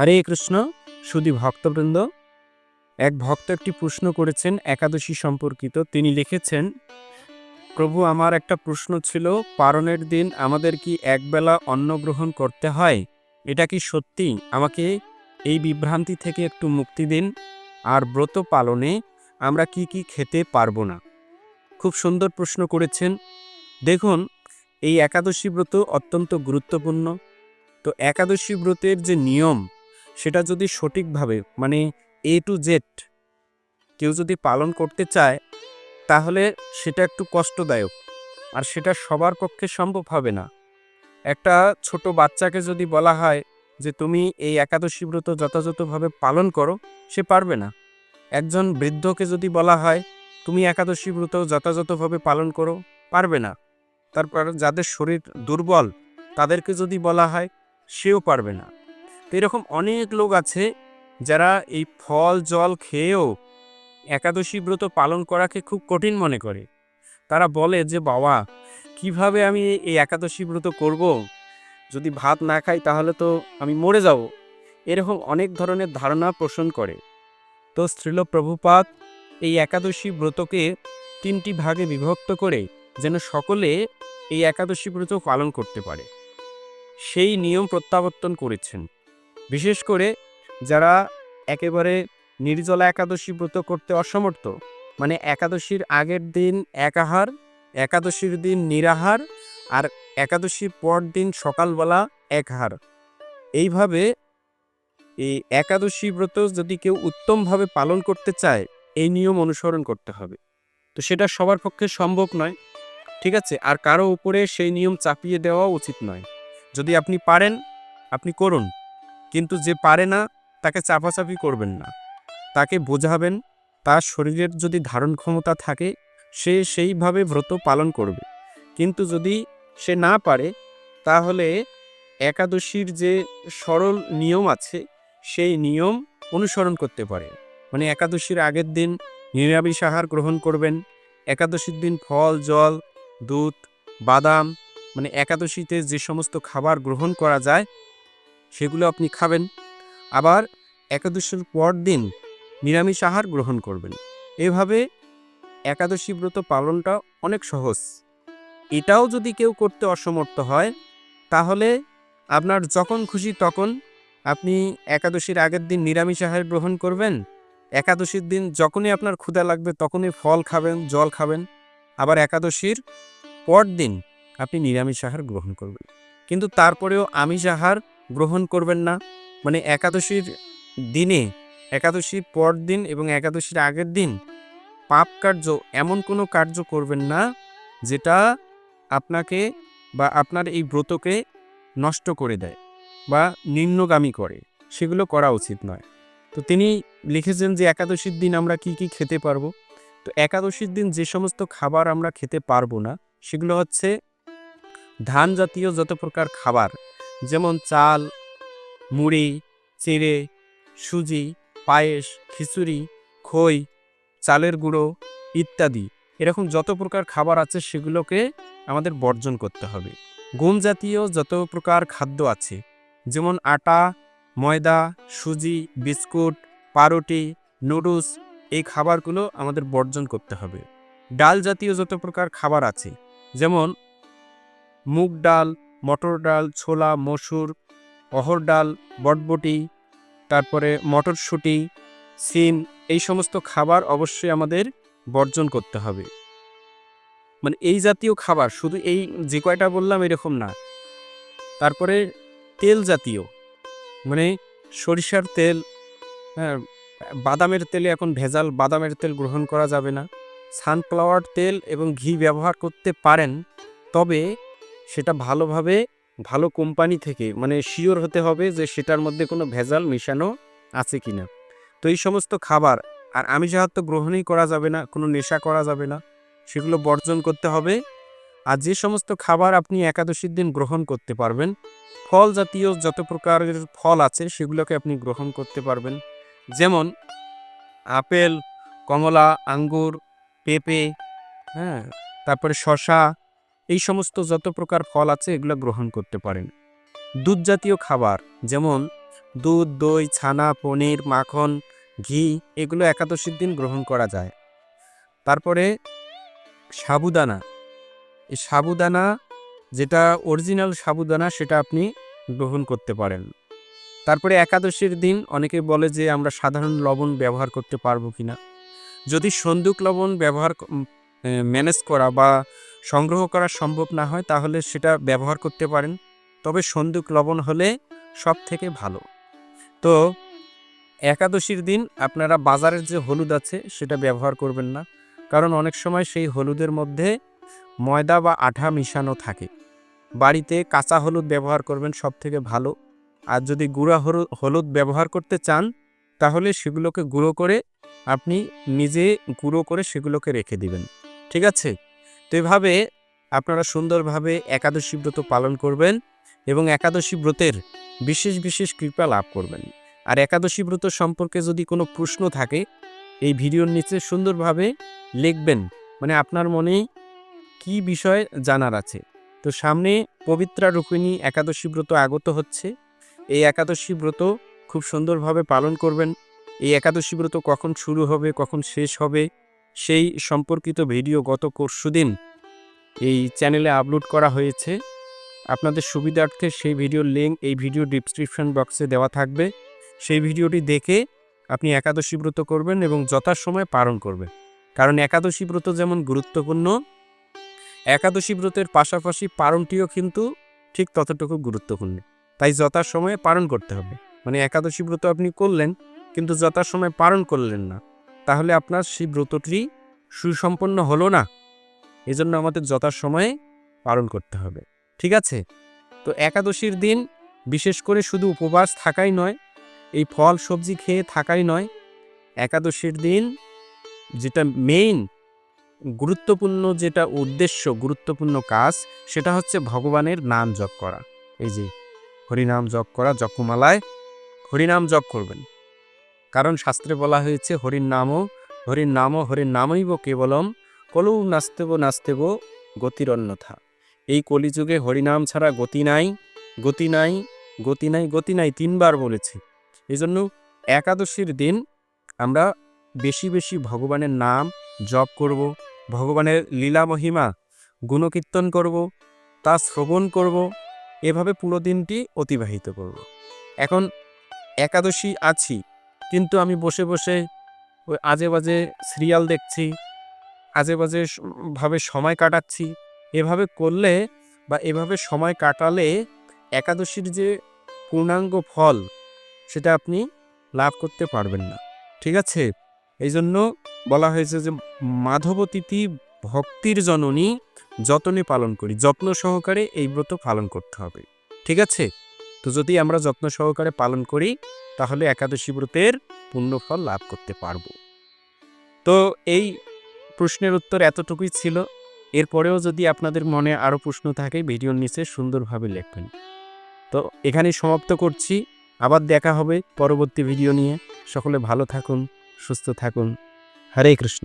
হরে কৃষ্ণ, সুধী ভক্তবৃন্দ। এক ভক্ত একটি প্রশ্ন করেছেন একাদশী সম্পর্কিত। তিনি লিখেছেন, প্রভু, আমার একটা প্রশ্ন ছিল পারণের দিন আমাদের কি একবেলা অন্ন গ্রহণ করতে হয়? এটা কি সত্যি? আমাকে এই বিভ্রান্তি থেকে একটু মুক্তি দিন। আর ব্রত পালনে আমরা কি কি খেতে পারব না? খুব সুন্দর প্রশ্ন করেছেন। দেখুন, এই একাদশী ব্রত অত্যন্ত গুরুত্বপূর্ণ। তো একাদশী ব্রতের যে নিয়ম সেটা যদি সঠিকভাবে মানে এ টু জেড কেউ যদি পালন করতে চায়, তাহলে সেটা একটু কষ্টদায়ক। আর সেটা সবার পক্ষে সম্ভব হবে না। একটা ছোট বাচ্চাকে যদি বলা হয় যে, তুমি এই একাদশী ব্রত যথাযথভাবে পালন করো সে পারবে না। একজন বৃদ্ধকে যদি বলা হয়, তুমি একাদশী ব্রত যথাযথভাবে পালন করো পারবে না। তারপর যাদের শরীর দুর্বল, তাদেরকে যদি বলা হয়, সেও পারবে না। তো এরকম অনেক লোক আছে যারা এই ফল, জল খেয়েও একাদশী ব্রত পালন করাকে খুব কঠিন মনে করে। তারা বলে যে, বাবা, কীভাবে আমি এই একাদশী ব্রত করব? যদি ভাত না খাই তাহলে তো আমি মরে যাব। এরকম অনেক ধরনের ধারণা পোষণ করে। তো শ্রীল প্রভুপাত এই একাদশী ব্রতকে তিনটি ভাগে বিভক্ত করে যেন সকলে এই একাদশী ব্রত পালন করতে পারে। সেই নিয়ম প্রত্যাবর্তন করেছেন। বিশেষ করে যারা একেবারে নির্জলা একাদশী ব্রত করতে অসমর্থ মানে একাদশীর আগের দিন একাহার, একাদশীর দিন নিরাহার আর একাদশীর পর দিন সকালবেলা একহার। এইভাবে এই একাদশী ব্রত যদি কেউ উত্তমভাবে পালন করতে চায়, এই নিয়ম অনুসরণ করতে হবে। তো সেটা সবার পক্ষে সম্ভব নয়, ঠিক আছে? আর কারও উপরে সেই নিয়ম চাপিয়ে দেওয়া উচিত নয়। যদি আপনি পারেন, আপনি করুন। কিন্তু যে পারে না, তাকে চাপাচাপি করবেন না। তাকে বোঝাবেন, তার শরীরের যদি ধারণ ক্ষমতা থাকে, সে সেইভাবে ব্রত পালন করবে। কিন্তু যদি সে না পারে, তাহলে একাদশীর যে সরল নিয়ম আছে, সেই নিয়ম অনুসরণ করতে পারে। মানে একাদশীর আগের দিন নিরামিষ আহার গ্রহণ করবেন, একাদশীর দিন ফল, জল, দুধ, বাদাম মানে একাদশীতে যে সমস্ত খাবার গ্রহণ করা যায় সেগুলো আপনি খাবেন। আবার একাদশীর পর দিন নিরামিষ আহার গ্রহণ করবেন। এভাবে একাদশী ব্রত পালনটা অনেক সহজ। এটাও যদি কেউ করতে অসমর্থ হয়, তাহলে আপনার যখন খুশি তখন আপনি একাদশীর আগের দিন নিরামিষ আহার গ্রহণ করবেন। একাদশীর দিন যখনই আপনার ক্ষুধা লাগবে তখনই ফল খাবেন, জল খাবেন। আবার একাদশীর পর দিন আপনি নিরামিষ আহার গ্রহণ করবেন। কিন্তু তারপরেও আমিষ আহার গ্রহণ করবেন না। মানে একাদশীর দিনে, একাদশীর পর দিন এবং একাদশীর আগের দিন পাপ কার্য, এমন কোনো কার্য করবেন না যেটা আপনাকে বা আপনার এই ব্রতকে নষ্ট করে দেয় বা নিম্নগামী করে। সেগুলো করা উচিত নয়। তো তিনি লিখেছেন যে একাদশীর দিন আমরা কি কি খেতে পারব? তো একাদশীর দিন যে সমস্ত খাবার আমরা খেতে পারব না, সেগুলো হচ্ছে ধান জাতীয় যত প্রকার খাবার যেমন চাল, মুড়ি, চিড়ে, সুজি, পায়েস, খিচুড়ি, খই, চালের গুঁড়ো ইত্যাদি। এরকম যত প্রকার খাবার আছে সেগুলোকে আমাদের বর্জন করতে হবে। গম জাতীয় যত প্রকার খাদ্য আছে, যেমন আটা, ময়দা, সুজি, বিস্কুট পাউরুটি নুডলস, এই খাবারগুলো আমাদের বর্জন করতে হবে। ডাল জাতীয় যত প্রকার খাবার আছে, যেমন মুগ ডাল মটর ডাল, ছোলা, মসুর, অহর ডাল, বটবটি, তারপরে মটরশুঁটি, সিম, এই সমস্ত খাবার অবশ্যই আমাদের বর্জন করতে হবে। মানে এই জাতীয় খাবার, শুধু এই যে কয়টা বললাম এরকম না। তারপরে তেল জাতীয় মানে সরিষার তেল হ্যাঁ বাদামের তেলে এখন ভেজাল বাদামের তেল গ্রহণ করা যাবে না। সানফ্লাওয়ার তেল এবং ঘি ব্যবহার করতে পারেন, তবে সেটা ভালোভাবে ভালো কোম্পানি থেকে মানে শিওর হতে হবে যে সেটার মধ্যে কোনো ভেজাল মেশানো আছে কি না তো এই সমস্ত খাবার, আর আমি তো গ্রহণই করা যাবে না, কোনো নেশা করা যাবে না, সেগুলো বর্জন করতে হবে। আর যে সমস্ত খাবার আপনি একাদশীর দিন গ্রহণ করতে পারবেন, ফল জাতীয় যত প্রকারের ফল আছে সেগুলোকে আপনি গ্রহণ করতে পারবেন। যেমন আপেল, কমলা, আঙ্গুর, পেঁপে হ্যাঁ তারপরে শশা এই সমস্ত যত প্রকার ফল আছে, এগুলো গ্রহণ করতে পারেন। দুধ জাতীয় খাবার, যেমন দুধ, দই, ছানা, পনির, মাখন, ঘি, এগুলো একাদশীর দিন গ্রহণ করা যায়। তারপরে সাবুদানা। এই সাবুদানা, যেটা অরিজিনাল সাবুদানা, সেটা আপনি গ্রহণ করতে পারেন। তারপরে একাদশীর দিন অনেকে বলে যে, আমরা সাধারণ লবণ ব্যবহার করতে পারব কিনা। যদি সন্দুক লবণ ব্যবহার ম্যানেজ করা বা সংগ্রহ করা সম্ভব না হয়, তাহলে সেটা ব্যবহার করতে পারেন। তবে সন্দুক লবণ হলে সব থেকে ভালো। তো একাদশীর দিন আপনারা বাজারের যে হলুদ আছে, সেটা ব্যবহার করবেন না। কারণ অনেক সময় সেই হলুদের মধ্যে ময়দা বা আঠা মিশানো থাকে। বাড়িতে কাঁচা হলুদ ব্যবহার করবেন সব থেকে ভালো। আর যদি গুঁড়া হলুদ ব্যবহার করতে চান, তাহলে সেগুলোকে গুঁড়ো করে আপনি নিজে গুঁড়ো করে সেগুলোকে রেখে দিবেন। ঠিক আছে? তো এভাবে আপনারা সুন্দরভাবে একাদশী ব্রত পালন করবেন এবং একাদশী ব্রতের বিশেষ বিশেষ কৃপা লাভ করবেন। আর একাদশী ব্রত সম্পর্কে যদি কোনো প্রশ্ন থাকে, এই ভিডিওর নিচে সুন্দরভাবে লিখবেন। মানে আপনার মনে কি বিষয় জানার আছে? তো সামনে পবিত্রা রূপিণী একাদশী ব্রত আগত হচ্ছে। এই একাদশী ব্রত খুব সুন্দরভাবে পালন করবেন। এই একাদশী ব্রত কখন শুরু হবে, কখন শেষ হবে সেই সম্পর্কিত ভিডিও গত পরশুদিন এই চ্যানেলে আপলোড করা হয়েছে। আপনাদের সুবিধার্থে সেই ভিডিওর লিঙ্ক এই ভিডিও ডিসক্রিপশন বক্সে দেওয়া থাকবে। সেই ভিডিওটি দেখে আপনি একাদশী ব্রত করবেন এবং যথাসময়ে পালন করবেন। কারণ একাদশী ব্রত যেমন গুরুত্বপূর্ণ, একাদশী ব্রতের পাশাপাশি পালনটিও কিন্তু ঠিক ততটুকু গুরুত্বপূর্ণ। তাই যথাসময়ে পালন করতে হবে। মানে একাদশী ব্রত আপনি করলেন, কিন্তু যথাসময়ে পালন করলেন না। তাহলে আপনার সেই ব্রতটি সুসম্পন্ন হলো না। এজন্য আমাদের যথাসময়ে পালন করতে হবে। ঠিক আছে? তো একাদশীর দিন বিশেষ করে শুধু উপবাস থাকাই নয়, এই ফল সবজি খেয়ে থাকাই নয়, একাদশীর দিন যেটা মেইন গুরুত্বপূর্ণ যেটা উদ্দেশ্য, গুরুত্বপূর্ণ কাজ, সেটা হচ্ছে ভগবানের নাম জপ করা। এই যে, হরিনাম জপ করা, জপমালায় হরিনাম জপ করবেন। কারণ শাস্ত্রে বলা হয়েছে, হরির নামও হরির নামও, হরির নামইব কেবলম কলৌ নাস্তেব নাস্তেব গতির অন্যথা এই কলিযুগে হরিনাম ছাড়া গতি নাই গতি নাই গতি নাই গতি নাই তিনবার বলেছি। এই জন্য একাদশীর দিন আমরা বেশি বেশি ভগবানের নাম জপ করব, ভগবানের লীলা মহিমা গুণকীর্তন করব, তা শ্রবণ করব, এভাবে পুরো দিনটি অতিবাহিত করব। এখন একাদশী আছি। কিন্তু আমি বসে বসে ওই আজে বাজে সিরিয়াল দেখছি, আজে বাজে ভাবে সময় কাটাচ্ছি। এভাবে করলে বা এভাবে সময় কাটালে একাদশীর যে পূর্ণাঙ্গ ফল, সেটা আপনি লাভ করতে পারবেন না। ঠিক আছে? এই জন্য বলা হয়েছে যে মাধবতিথি ভক্তির জননী যতনে পালন করি, যত্ন সহকারে এই ব্রত পালন করতে হবে। ঠিক আছে? তো যদি আমরা যত্ন সহকারে পালন করি, তাহলে একাদশী ব্রতের পুণ্যফল লাভ করতে পারব। তো এই প্রশ্নের উত্তর এতটুকুই ছিল। এরপরেও যদি আপনাদের মনে আরও প্রশ্ন থাকে, ভিডিওর নিচে সুন্দরভাবে লিখবেন। তো এখানে সমাপ্ত করছি। আবার দেখা হবে পরবর্তী ভিডিও নিয়ে। সকলে ভালো থাকুন, সুস্থ থাকুন। হরে কৃষ্ণ।